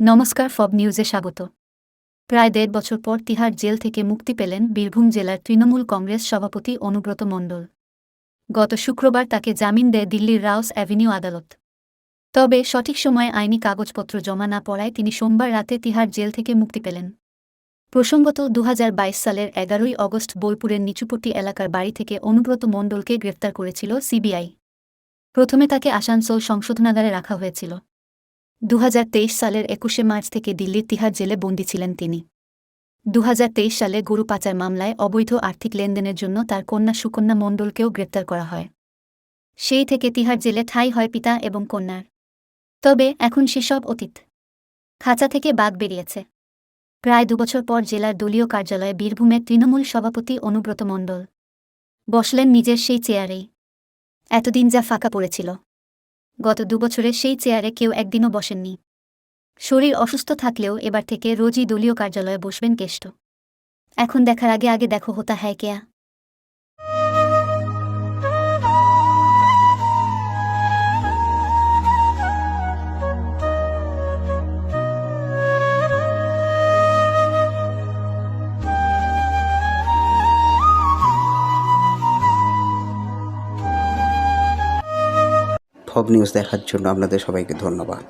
নমস্কার, ফব নিউজে স্বাগত। প্রায় দেড় বছর পর তিহার জেল থেকে মুক্তি পেলেন বীরভূম জেলার তৃণমূল কংগ্রেস সভাপতি অনুব্রত মণ্ডল। গত শুক্রবার তাকে জামিন দেয় দিল্লির রাউস অ্যাভিনিউ আদালত। তবে সঠিক সময়ে আইনি কাগজপত্র জমা না পড়ায় তিনি সোমবার রাতে তিহার জেল থেকে মুক্তি পেলেন। প্রসঙ্গত দু হাজার বাইশ সালের এগারোই অগস্ট বোলপুরের নিচুপট্টি এলাকার বাড়ি থেকে অনুব্রত মণ্ডলকে গ্রেফতার করেছিল সিবিআই। প্রথমে তাকে আসানসোল সংশোধনাগারে রাখা হয়েছিল। দু হাজার তেইশ সালের একুশে মার্চ থেকে দিল্লির তিহার জেলে বন্দী ছিলেন তিনি। দু হাজার তেইশ সালে গরু পাচার মামলায় অবৈধ আর্থিক লেনদেনের জন্য তার কন্যা সুকন্যা মণ্ডলকেও গ্রেপ্তার করা হয়। সেই থেকে তিহার জেলে ঠাঁই হয় পিতা এবং কন্যার। তবে এখন সেসব অতীত। খাঁচা থেকে বাঘ বেরিয়েছে। প্রায় দুবছর পর জেলার দলীয় কার্যালয়ে বীরভূমের তৃণমূল সভাপতি অনুব্রত মণ্ডল। বসলেন নিজের সেই চেয়ারেই। এতদিন যা ফাঁকা পড়েছিল। গত দুবছরে সেই চেয়ারে কেউ একদিনও বসেননি। শরীর অসুস্থ থাকলেও এবার থেকে রোজই দলীয় কার্যালয়ে বসবেন কেষ্ট। এখন দেখার আগে আগে দেখো হোতা হ্যায় কেয়া। ফব নিউজ দেখার জন্য আপনাদের সবাইকে ধন্যবাদ।